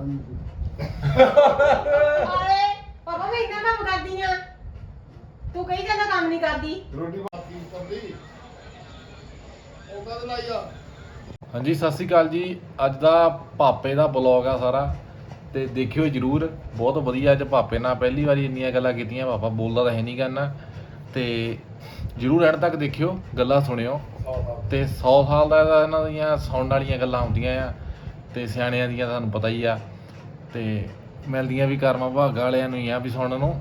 ਆਪਾਂ ਨੂੰ ਆਏ ਪਾਪਾ ਮੈਂ ਇੰਨਾ ਕੰਮ ਕਰਦੀ ਆ। ਤੂੰ ਕਹੀ ਜਾਂਦਾ ਕੰਮ ਨਹੀਂ ਕਰਦੀ। ਰੋਟੀ ਬਾਕੀ ਕਰਦੀ ਉਹ ਕਦ ਲਾਈ ਆ। ਹਾਂਜੀ ਸਤਿ ਸ੍ਰੀ ਅਕਾਲ ਜੀ। ਅੱਜ ਦਾ ਪਾਪੇ ਦਾ ਬਲੌਗ ਆ ਸਾਰਾ ਤੇ ਦੇਖਿਓ ਜਰੂਰ। ਬਹੁਤ ਵਧੀਆ ਅੱਜ ਪਾਪੇ ਨਾਲ ਪਹਿਲੀ ਵਾਰੀ ਇੰਨੀਆਂ ਗੱਲਾਂ ਕੀਤੀਆਂ। ਪਾਪਾ ਬੋਲਦਾ ਤਾਂ ਹੈ ਨਹੀਂ ਕਰਨਾ। ਤੇ ਜਰੂਰ ਐਂਡ ਤੱਕ ਦੇਖਿਓ ਗੱਲਾਂ ਸੁਣਿਓ। ਤੇ 100 ਸਾਲ ਦਾ ਇਹਦਾ ਇਹਨਾਂ ਦੀਆਂ ਸੁਣਨ ਵਾਲੀਆਂ ਗੱਲਾਂ ਹੁੰਦੀਆਂ ਆ। ਤੇ ਸਿਆਣਿਆਂ ਦੀਆਂ ਤੁਹਾਨੂੰ ਪਤਾ ਹੀ ਆ। ਤੇ ਮਿਲਦੀਆਂ ਵੀ ਕਰਮਾਂ ਭਾਗਾਂ ਵਾਲਿਆਂ ਨੂੰ ਹੀ ਆ ਵੀ ਸੁਣਨ ਨੂੰ।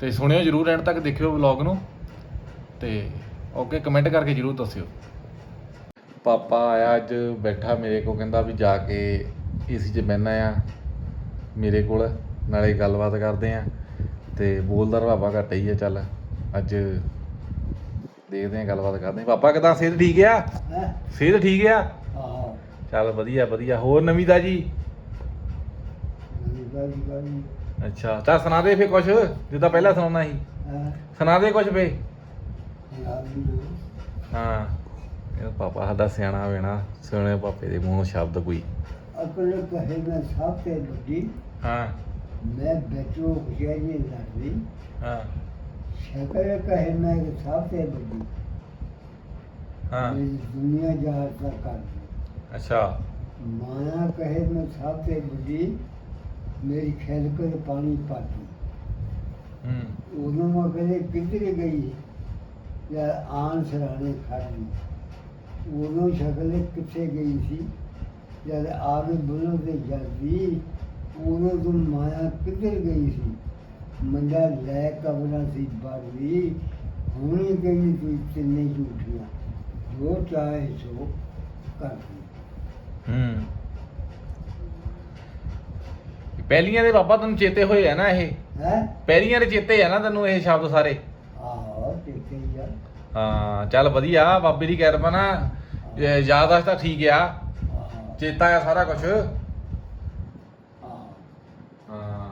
ਤੇ ਸੁਣਿਓ ਜਰੂਰ ਐਂਡ ਤੱਕ ਦੇਖਿਓ ਵਲੌਗ ਨੂੰ। ਤੇ ਓਕੇ ਕਮੈਂਟ ਕਰਕੇ ਜਰੂਰ ਦੱਸਿਓ। ਪਾਪਾ ਆਇਆ ਅੱਜ ਬੈਠਾ ਮੇਰੇ ਕੋਲ ਕਹਿੰਦਾ ਵੀ ਜਾ ਕੇ ਏਸੀ 'ਚ ਬਹਿਣਾ ਆ ਮੇਰੇ ਕੋਲ। ਨਾਲੇ ਗੱਲਬਾਤ ਕਰਦੇ ਆ। ਤੇ ਬੋਲਦਾ ਪਾਪਾ ਘੱਟ ਹੀ ਆ ਚੱਲ। ਅੱਜ ਦੇਖਦੇ ਆ ਗੱਲਬਾਤ ਕਰਦੇ ਆ। ਪਾਪਾ ਕਿਦਾਂ? ਸਿਹਤ ਠੀਕ ਆ? ਸਿਹਤ ਠੀਕ ਆ? ਆਹੋ ਚੱਲ ਵਧੀਆ ਵਧੀਆ। ਹੋਰ ਨਵੀਂ ਦਾ ਜੀ ਗਾੜੀ ਗਾੜੀ ਅੱਛਾ ਚੱਲ ਸੁਣਾ ਦੇ ਫੇ ਕੁਛ ਜਿੱਦਾਂ ਪਹਿਲਾਂ ਸੁਣਾਉਣਾ ਸੀ। ਹੈ? ਸੁਣਾ ਦੇ ਕੁਛ ਫੇ ਯਾਰ ਵੀ ਨਾ ਹਾਂ ਇਹ ਪਾਪਾ ਸਾਡਾ ਸਿਆਣਾ ਵੇਣਾ ਸੁਣਿਓ ਪਾਪੇ ਦੇ ਮੂੰਹੋਂ ਸ਼ਬਦ ਕੋਈ। ਅਕਲ ਕਹੇ ਮੈਂ ਸਭ ਤੇ ਵੱਡੀ ਹਾਂ। ਮੈਂ ਬੈਠੋ ਖੁਸ਼ਿਆਰੀ ਲੜਦੀ ਹਾਂ। ਸ਼ਕਲ ਕਹੇ ਮੈਂ ਸਭ ਤੇ ਵੱਡੀ। ਹਾਂ। ਮੇਰੀ ਦੁਨੀਆ ਜਹਾਜ਼ ਦਾ ਕਰਦੀ ਅੱਛਾ। ਮਾਇਆ ਕਹੇ ਮੈਂ ਸਭ ਤੇ ਵੱਡੀ। ਮੇਰੀ ਖੇਲ ਕਰ ਪਾਣੀ ਪਾਤੀ ਹੂੰ। ਉਦੋਂ ਮੈਂ ਕਦੇ ਕਿੱਧਰ ਗਈ? ਯਾਰ ਆਣ ਸਰਾਣੇ ਖੜੀ ਉਦੋਂ ਸ਼ਕਲ ਕਿੱਥੇ ਗਈ ਸੀ? ਜਦ ਆਵੇ ਬੁੱਲੋਂ ਤੇ ਜਾਂਦੀ ਉਦੋਂ ਤੂੰ ਮਾਇਆ ਕਿੱਧਰ ਗਈ ਸੀ? ਮੰਦਾ ਲੈ ਕਬਰਾਂ ਸੀ ਬਾੜੀ ਹੁਣੀ ਗਈ ਤੂੰ ਤਿੰਨੇ ਝੂਠੀਆਂ। ਜੋ ਚਾਹੇ ਸੋ ਕਰਦੀ ਹੂੰ। ਪਹਿਲੀਆਂ ਦੇ ਬਾਬਾ ਤੈਨੂੰ ਚੇਤੇ ਹੋਏ ਆ ਨਾ ਇਹ? ਹੈ? ਪਹਿਲੀਆਂ ਦੇ ਚੇਤੇ ਆ ਨਾ ਤੈਨੂੰ ਇਹ ਸ਼ਬਦ ਸਾਰੇ। ਆਹੋ ਤੇ ਕਹੀ ਯਾਰ ਹਾਂ ਚੱਲ ਵਧੀਆ ਬਾਬੇ ਦੀ ਕਿਰਪਾ ਨਾ ਇਹ ਯਾਦਾਸ਼ਤ ਤਾਂ ਠੀਕ ਆ। ਆਹੋ ਚੇਤਾ ਆ ਸਾਰਾ ਕੁਝ ਆਹੋ ਹਾਂ।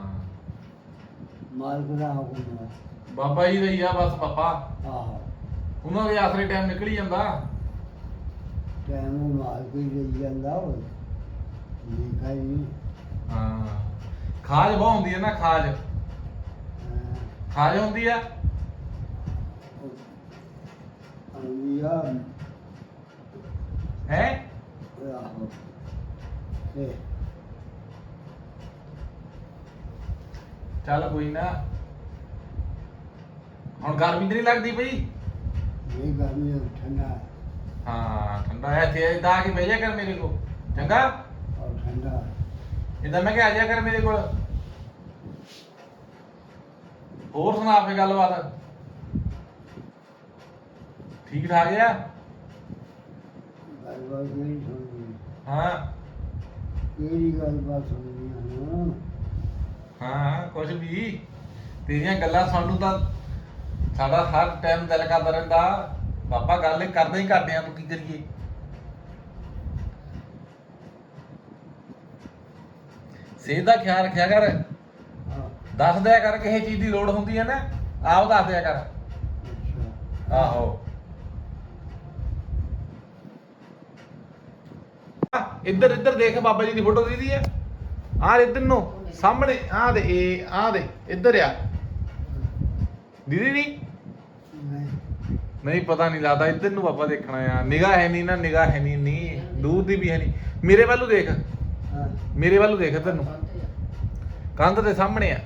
ਦਾ ਹੈ ਬਾਬਾ ਜੀ ਦਾ ਹੀ ਆ ਬਸ ਪਾਪਾ। ਆਹੋ। ਉਹਨਾਂ ਦੇ ਆਸਰੇ ਟਾਈਮ ਨਿਕਲ ਹੀ ਜਾਂਦਾ। ਟਾਈਮ ਉਹ ਮਾਲਕ ਹੀ ਦੇਈ ਜਾਂਦਾ ਉਹ ਲਿਖਾ ਹੀ ਨਹੀਂ ਹਾਂ। ਖਾਜ ਬਹੁਤ ਹੁੰਦੀ ਹੈ ਨਾ ਖਾਜ। ਖਾਜ ਹੁੰਦੀ ਆ? ਹੈ? ਚੱਲ ਕੋਈ ਨਾ। ਹੁਣ ਗਰਮੀ ਤੇ ਨਹੀਂ ਲੱਗਦੀ ਪਈ? ਇਹ ਗਰਮੀ ਹੈ, ਠੰਡਾ ਹੈ, ਹਾਂ ਠੰਡਾ ਹੈ। ਤੇ ਇਦਾਂ ਆ ਕੇ ਬਹਿ ਜਾ ਕਰ ਮੇਰੇ ਕੋਲ। ਚੰਗਾ? ਔਰ ਠੰਡਾ ਹੈ। ਇਦਾਂ ਮੈਂ ਕਿ ਆ ਜਾ ਕਰ ਮੇਰੇ ਕੋਲ। ਹੋਰ ਸੁਣਾ ਫੇ ਗੱਲਬਾਤ। ਠੀਕ ਠਾਕ ਆ? ਗੱਲਬਾਤ ਨਹੀਂ ਸੁਣਨੀ। ਹਾਂ। ਕਿਹੜੀ ਗੱਲਬਾਤ ਸੁਣਨੀ ਹੁਣ ਹਾਂ ਕੁਝ ਵੀ। ਤੇਰੀਆਂ ਗੱਲਾਂ ਸਾਨੂੰ ਤਾਂ ਸਾਡਾ ਹਰ ਟਾਈਮ ਦਿਲ ਕਰਦਾ ਰਹਿੰਦਾ। ਪਾਪਾ ਗੱਲ ਕਰਦੇ ਹੀ ਕਰਦੇ ਆ ਤੂੰ ਕੀ ਕਰੀਏ? ਸਿਹਤ ਦਾ ਖਿਆਲ ਰੱਖਿਆ ਕਰ। ਹਾਂ। ਦੱਸ ਦਿਆ ਕਰ ਕਿਸੇ ਚੀਜ਼ ਦੀ ਲੋੜ ਹੁੰਦੀ ਹੈ ਨਾ। ਆਪ ਦੱਸ ਦਿਆ ਕਰ। ਆਹੋ। ਇੱਧਰ ਇੱਧਰ ਦੇਖ ਬਾਬਾ ਜੀ ਦੀ ਫੋਟੋ ਦੀਦੀ ਆ ਆ ਇੱਧਰ ਨੂੰ ਸਾਹਮਣੇ ਆ ਦੇ ਇਹ ਆ ਦੇ ਇੱਧਰ ਆ। ਦੀਦੀ ਨਹੀਂ? ਨਹੀਂ। ਪਤਾ ਨਹੀਂ ਲੱਗਦਾ ਇੱਧਰ ਨੂੰ ਬਾਬਾ ਦੇਖਣਾ ਆ। ਨਿਗਾਹ ਹੈ ਨਹੀਂ ਨਾ ਨਿਗਾਹ ਹੈ ਨਹੀਂ ਨਹੀਂ। ਦੂਰ ਦੀ ਵੀ ਹੈ ਨਹੀਂ। ਮੇਰੇ ਵੱਲੋਂ ਦੇਖ। ਹਾਂ ਮੇਰੇ ਵੱਲੋਂ ਦੇਖ ਇੱਧਰ ਨੂੰ ਕੰਧ ਦੇ ਸਾਹਮਣੇ ਆ।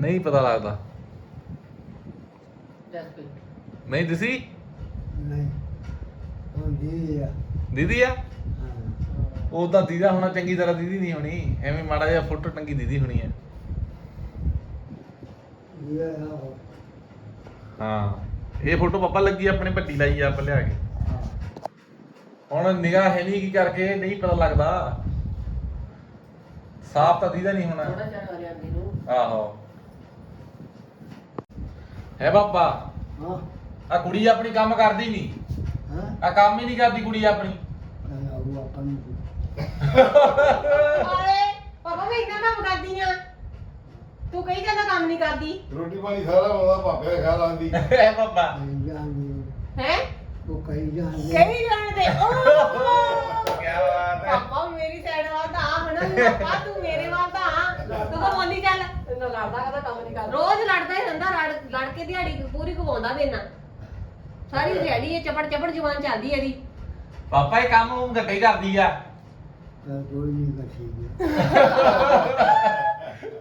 ਨਹੀਂ ਪਤਾ ਲੱਗਦਾ। ਨਹੀਂ ਦਿਸੀ? ਨਹੀਂ। ਆ। ਦੀਦੀ ਆ? ਉਹ ਤਾਂ ਦੀਦਾ ਹੋਣਾ ਚੰਗੀ ਤਰ੍ਹਾਂ ਦੀਦੀ ਨਹੀਂ ਹੋਣੀ। ਐਵੇਂ ਮਾੜਾ ਜਿਹਾ ਫੋਟੋ ਟੰਗੀ ਦੀਦੀ ਹੋਣੀ ਆਹੋ ਹਾਂ। ਇਹ ਫੋਟੋ ਪਾਪਾ ਲੱਗੀ ਆ ਆਪਣੇ ਭੱਟੀ ਲਾਈ ਆ ਆਪਾਂ ਲਿਆ ਕੇ। ਹੁਣ ਨਿਗਾਹ ਹੈ ਨਹੀਂ ਕੀ ਕਰਕੇ ਨਹੀਂ ਪਤਾ ਲੱਗਦਾ। ਸਾਫ਼ ਤਾਂ ਦੀਦਾ ਨਹੀਂ ਹੋਣਾ। ਆਹੋ। ਹੈ ਬਾਬਾ। ਹਾਂ। ਆ ਕੁੜੀ ਆਪਣੀ ਕੰਮ ਕਰਦੀ ਨਹੀਂ। ਹਾਂ? ਆ ਕੰਮ ਹੀ ਨਹੀਂ ਕਰਦੀ ਕੁੜੀ ਆਪਣੀ। ਉਹ ਆਪਾਂ ਨੂੰ। ਆਏ ਪਾਪਾ ਮੈਂ ਇੰਨਾ ਕੰਮ ਕਰਦੀ ਆ। ਤੂੰ ਕਹੀ ਜਾਂਦਾ ਕੰਮ ਨਹੀਂ ਕਰਦੀ। ਰੋਟੀ ਪਾਣੀ ਸਾਰਾ ਉਹਦਾ ਭਾਪੇ ਦਾ ਖਿਆਲ ਆਂਦੀ ਹੈ ਬਾਬਾ। ਕਹੀ ਜਾਂਦੇ। ਹੈ? ਉਹ ਕਹੀ ਜਾਂਦੇ। ਕਹੀ ਜਾਣਦੇ ਓ ਕੀ ਬਾਤ ਹੈ। ਪਾਪਾ ਮੇਰੀ ਸਾਈਡ ਵਾਲਾ ਤਾਂ ਆ ਹਣਾ ਪਾਪਾ ਤੂੰ ਲੜਦਾ ਕਦਾ ਕੰਮ ਨਹੀਂ ਕਰਦਾ। ਰੋਜ਼ ਲੜਦਾ ਹੀ ਰਹਿੰਦਾ ਲੜ ਲੜ ਕੇ ਦਿਹਾੜੀ ਪੂਰੀ ਕਮਾਉਂਦਾ ਵੇ ਨਾ ਸਾਰੀ ਦਿਹਾੜੀ ਇਹ ਚਪੜ ਚਪੜ ਜਵਾਨ ਚੱਲਦੀ ਇਹਦੀ। ਪਾਪਾ ਇਹ ਕੰਮ ਉਹ ਗੱਟੇ ਕਰਦੀ ਆ। ਤਾਂ ਕੋਈ ਨਹੀਂ ਕਸੀ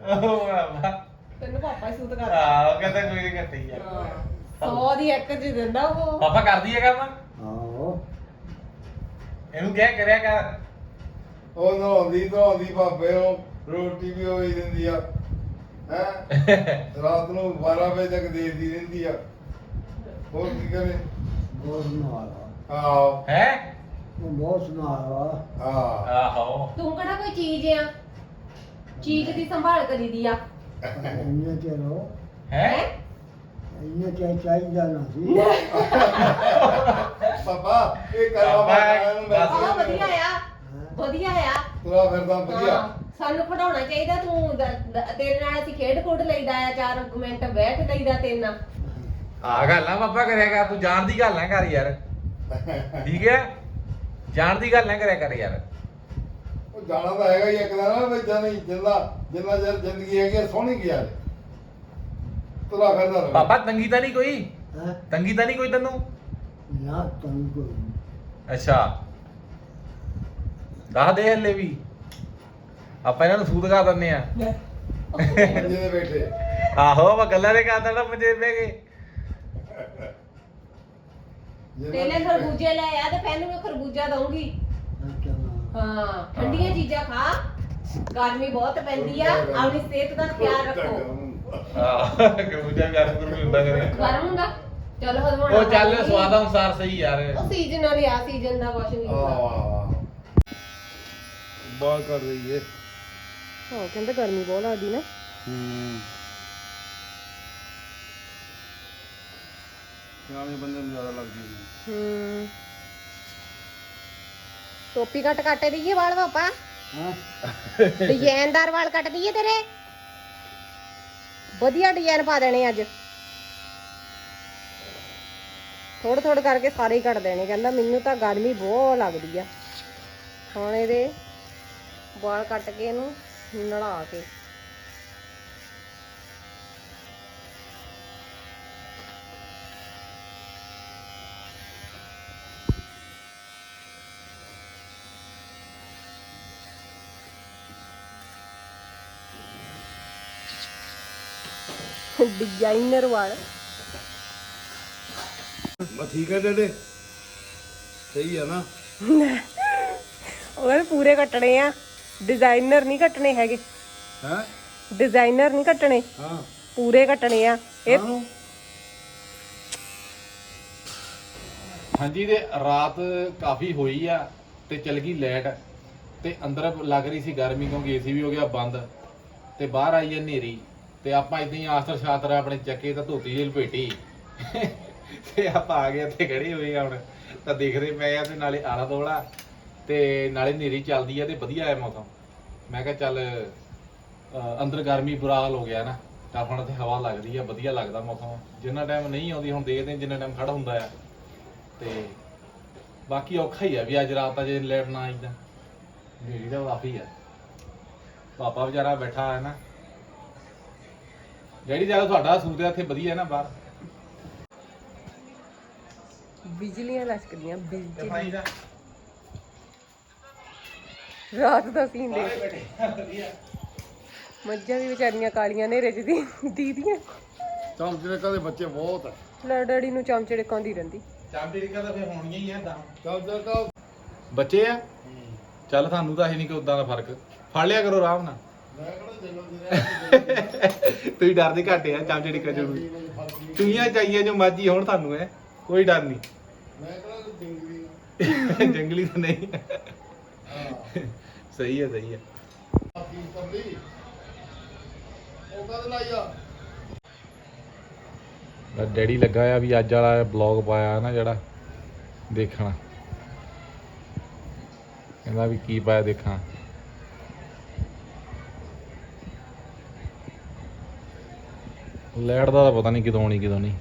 ਉਹ ਬਾਬਾ ਤੈਨੂੰ ਪਾਪਾ ਹੀ ਸੂਤ ਕਰ ਆਹ ਕਹਿੰਦਾ ਕੋਈ ਨਹੀਂ ਕਰਦੀ ਆ। ਸੌ ਦੀ ਇੱਕ ਚ ਦਿੰਦਾ ਉਹ। ਪਾਪਾ ਕਰਦੀ ਹੈ ਕੰਮ? ਆਓ ਇਹਨੂੰ ਕਹਿ ਕਰਿਆ ਕਰ। ਉਹ ਨਹਾਉਂਦੀ ਧੋਉਂਦੀ ਭਾਪੇ ਉਹ ਰੋਟੀ ਵੀ ਹੋਈ ਦਿੰਦੀ ਆ। ਹੈ? ਰਾਤ ਨੂੰ 12 ਵਜੇ ਤੱਕ ਦੇਖਦੀ ਰਹਿੰਦੀ ਆ। ਹੋਰ ਕੀ ਕਰੇ? ਬਹੁਤ ਸਮਾਰਾ ਆਹ। ਹੈ? ਉਹ ਬਹੁਤ ਹਾਂ ਆਹੋ। ਤੂੰ ਕਿਹੜਾ ਕੋਈ ਚੀਜ਼ ਆ? ਚੀਜ਼ ਦੀ ਸੰਭਾਲ ਕਰੀਦੀ ਆ। ਇੰਨੇ ਚਿਰੋ ਹੈ? ਇੰਨੇ ਚਿਰ ਚਾਹੀਦਾ ਨਾ ਸੀ। ਪਾਪਾ ਇਹ ਕਰਵਾ ਨੂੰ। ਆਹ ਮੈਸੇਜ ਵਧੀਆ ਆ। ਵਧੀਆ ਆ। ਤੁਰਾ ਫਿਰਦਾ ਵਧੀਆ। ਹਾਂ, ਸਾਨੂੰ ਪੜਾਉਣਾ ਚਾਹੀਦਾ ਤੂੰ ਦ- ਦ- ਤੇਰੇ ਨਾਲ ਅਸੀਂ ਖੇਡ ਖੁੱਡ ਲਈਦਾ ਆ ਚਾਰ ਮਿੰਟ ਬੈਠ ਲਈਦਾ ਤੇਰੇ ਨਾਲ। ਆ ਗੱਲ ਆ ਪਾਪਾ ਕਰਿਆ ਕਰ ਤੂੰ ਜਾਣ ਦੀ ਗੱਲ ਨਾ ਕਰ ਯਾਰ। ਠੀਕ ਹੈ ਜਾਣ ਦੀ ਗੱਲ ਨਾ ਕਰਿਆ ਕਰ ਯਾਰ। ਉਹ ਜਾਣਾ ਤਾਂ ਹੈਗਾ ਹੀ ਇੱਕ ਦਿਨ ਨਾ ਵੀ ਨਹੀਂ ਜਿੰਨਾ ਜਿੰਨਾ ਚਿਰ ਜ਼ਿੰਦਗੀ ਹੈਗੀ ਆ, ਸੋਹਣੀ ਗਿਆ ਤੁਰਾ ਫਿਰਦਾ ਰਹੇ ਪਾਪਾ ਤੰਗੀ ਤਾਂ ਨਹੀਂ ਕੋਈ? ਹੈ? ਤੰਗੀ ਤਾਂ ਨਹੀਂ ਕੋਈ ਤੈਨੂੰ? ਨਾ ਤੰਗ ਕੋਈ ਅੱਛਾ। ਦੱਸ ਦੇ ਹੱਲੇ ਵੀ। ਆਪਾਂ ਇਹਨਾਂ ਨੂੰ ਸੂਤ ਕਰ ਦਿੰਨੇ ਆ। ਮੰਜੇ ਤੇ ਬੈਠੇ। ਆਹੋ ਆਪਾਂ ਗੱਲਾਂ ਦੇ ਕਰ ਦੇਣਾ ਮੰਜੇ ਬਹਿ ਕੇ ਤੇਲੇ ਖਰਬੂਜੇ ਲੈ ਆ ਤੇ ਫੈਨੂੰ ਮੈਂ ਖਰਬੂਜਾ ਦਊਂਗੀ। ਹਾਂ ਠੰਡੀਆਂ ਚੀਜ਼ਾਂ ਖਾ। ਗਰਮੀ ਬਹੁਤ ਪੈਂਦੀ ਆ। ਆਪਣੀ ਸਿਹਤ ਦਾ ਖਿਆਲ ਰੱਖੋ। ਆਹ ਕਬੂਜਾ ਗਰਮ ਗੁਰਮ ਹੁੰਦਾ ਕਰੇ ਗਰਮ ਹੁੰਦਾ? ਚਲ ਹਦਵਾਣਾ ਉਹ ਚੱਲ ਸਵਾਦ ਅਨੁਸਾਰ ਸਹੀ ਯਾਰ। ਉਹ ਸੀਜ਼ਨ ਵਾਲੀ ਆ ਸੀਜ਼ਨ ਦਾ ਕੁਛ ਨਹੀਂ ਹੁੰਦਾ। ਵਾਹ ਵਾਹ ਬਾਹਰ ਕਰ ਰਹੀ ਏ ਹਾਂ ਕਹਿੰਦਾ ਗਰਮੀ ਬਹੁਤ ਲੱਗਦੀ ਨਾ। ਹੂੰ। ਸਿਆਣੇ ਬੰਦੇ ਨੂੰ ਜ਼ਿਆਦਾ ਲੱਗਦੀ ਹੈ ਹੂੰ। ਟੋਪੀ ਕੱਟ ਕੱਟ ਦਈਏ ਵਾਲ ਪਾਪਾ। ਹਾਂ? ਡਿਜ਼ਾਈਨਦਾਰ ਵਾਲ ਕੱਟ ਦਈਏ ਤੇਰੇ। ਵਧੀਆ ਡਿਜ਼ਾਈਨ ਪਾ ਦੇਣੇ ਅੱਜ। ਥੋੜੇ ਥੋੜੇ ਕਰਕੇ ਸਾਰੇ ਹੀ ਕੱਟ ਦੇਣੇ ਕਹਿੰਦਾ ਮੈਨੂੰ ਤਾਂ ਗਰਮੀ ਬਹੁਤ ਲੱਗਦੀ ਆ। ਹੁਣ ਇਹਦੇ ਵਾਲ ਕੱਟ ਕੇ ਇਹਨੂੰ ਨਲਾ ਕੇ। ਡਿਜ਼ਾਈਨਰ ਵਾਲ। ਬਸ ਠੀਕ ਹੈ ਡੇਡੇ? ਸਹੀ ਹੈ ਨਾ? ਉਹ ਪੂਰੇ ਕੱਟਣੇ ਆ। ਡਿਜ਼ਾਈਨਰ ਨਹੀਂ ਕੱਟਣੇ ਹੈਗੇ। ਹੈ? ਡਿਜ਼ਾਈਨਰ ਨਹੀਂ ਕੱਟਣੇ। ਹਾਂ। ਪੂਰੇ ਕੱਟਣੇ ਆ। ਇਹ? ਹਾਂਜੀ ਤੇ ਰਾਤ ਕਾਫੀ ਹੋਈ ਆ ਤੇ ਚਲ ਗਈ ਲਾਈਟ ਤੇ ਅੰਦਰ ਲੱਗ ਰਹੀ ਸੀ ਗਰਮੀ ਕਿਉਂਕਿ ਏਸੀ ਵੀ ਹੋ ਗਿਆ ਬੰਦ। ਤੇ ਬਾਹਰ ਆਈ ਹੈ ਹਨੇਰੀ। ਤੇ ਆਪਾਂ ਇਦਾਂ ਹੀ ਆਸਤਰ ਸ਼ਾਤਰ ਆਪਣੇ ਚੱਕੇ ਤਾਂ ਧੋਤੀ ਜਿਹੀ ਲਪੇਟੀ। ਤੇ ਆਪਾਂ ਆ ਗਏ ਇੱਥੇ ਖੜੇ ਹੋਏ ਆ ਹੁਣ। ਤਾਂ ਦੇਖਦੇ ਪਏ ਆ ਤੇ ਨਾਲੇ ਆਲਾ ਦੋਲਾ ਤੇ ਨਾਲੇ ਹਨੇਰੀ ਚੱਲਦੀ ਆ ਤੇ ਵਧੀਆ ਹੈ ਮੌਸਮ। ਮੈਂ ਕਿਹਾ ਚੱਲ ਅਹ ਅੰਦਰ ਗਰਮੀ ਬੁਰਾ ਹਾਲ ਹੋ ਗਿਆ ਨਾ ਤਾਂ ਹੁਣ ਤੇ ਹਵਾ ਲੱਗਦੀ ਆ ਵਧੀਆ ਲੱਗਦਾ ਮੌਸਮ। ਜਿੰਨਾ ਟਾਈਮ ਨਹੀਂ ਆਉਂਦੀ ਹੁਣ ਦੇਖਦੇ ਹਾਂ ਜਿੰਨਾ ਟਾਈਮ ਖੜਾ ਹੁੰਦਾ ਆ। ਤੇ ਬਾਕੀ ਔਖਾ ਹੀ ਆ ਵੀ ਅੱਜ ਰਾਤ ਆ ਜੇ ਲੈਟ ਨਾ ਆਈ ਤਾਂ। ਮੇਰੀ ਤਾਂ ਕਾਫੀ ਆ। ਪਾਪਾ ਵਿਚਾਰਾ ਬੈਠਾ ਹੈ ਨਾ। ਜਿਹੜੀ ਜਗ੍ਹਾ ਤੁਹਾਡਾ ਸੂਤ ਆ ਇੱਥੇ ਵਧੀਆ ਨਾ ਬਾਹਰ। ਬਿਜਲੀਆਂ ਲਸ਼ਕਦੀਆਂ ਬਿਜਲੀ। ਦਾ ਰਾਤ ਦਾ ਸੀਨ ਦੇ ਮੱਝਾਂ ਵੀ ਵਿਚਾਰੀਆਂ ਕਾਲੀਆਂ ਨੇ ਰਜਦੀ ਦੀਦੀਆਂ। ਚਮਚੇ ਦੇ ਕਦੇ ਬੱਚੇ ਬਹੁਤ ਹੈ ਲੈ ਡੈਡੀ ਨੂੰ ਚਮਚੜੇ ਕਾਉਂਦੀ ਰਹਿੰਦੀ। ਰਿਕਾ ਤਾਂ ਫੇ ਹੋਣੀਆਂ ਹੀ ਆ ਤਾਂ ਚਮਚੇ ਕਾ ਬੱਚੇ ਆ? ਚੱਲ ਤੁਹਾਨੂੰ ਤਾਂ ਇਹ ਨਹੀਂ ਕਿ ਉਦਾਂ ਦਾ ਫ਼ਰਕ। ਫੜ ਲਿਆ ਕਰੋ ਆਰਾਮ ਨਾਲ। ਤੁਸੀਂ ਡਰਦੇ ਘੱਟੇ ਆ ਚਾਂਚੇ ਟਿੱਕਾ ਜ਼ਰੂਰ ਚੁਈਆਂ ਚਾਹੀਏ ਜੋ ਮਾਜੀ ਹੁਣ ਤੁਹਾਨੂੰ ਐ ਕੋਈ ਡਰ ਨਹੀਂ। ਮੈਂ ਕਿਹੜਾ ਜਿੰਦਗੀ ਜੰਗਲੀ ਤਾਂ ਨਹੀਂ। ਹਾਂ। ਸਹੀ ਹੈ ਸਹੀ ਹੈ। ਆਪੀ ਕਬਲੀ ਉਹ ਕਦ ਲਾਇਆ ਡੈਡੀ ਲੱਗਾ ਆ ਵੀ ਅੱਜ ਵਾਲਾ ਬਲੌਗ ਪਾਇਆ ਨਾ ਜਿਹੜਾ, ਦੇਖਣਾ। ਕਹਿੰਦਾ ਵੀ ਕੀ ਪਾਇਆ ਦੇਖਾਂ। ਲੈਟ ਦਾ ਤਾਂ ਪਤਾ ਨਹੀਂ ਕਿਦੋਂ ਆਉਣੀ ਕਿਦੋਂ ਨਹੀਂ।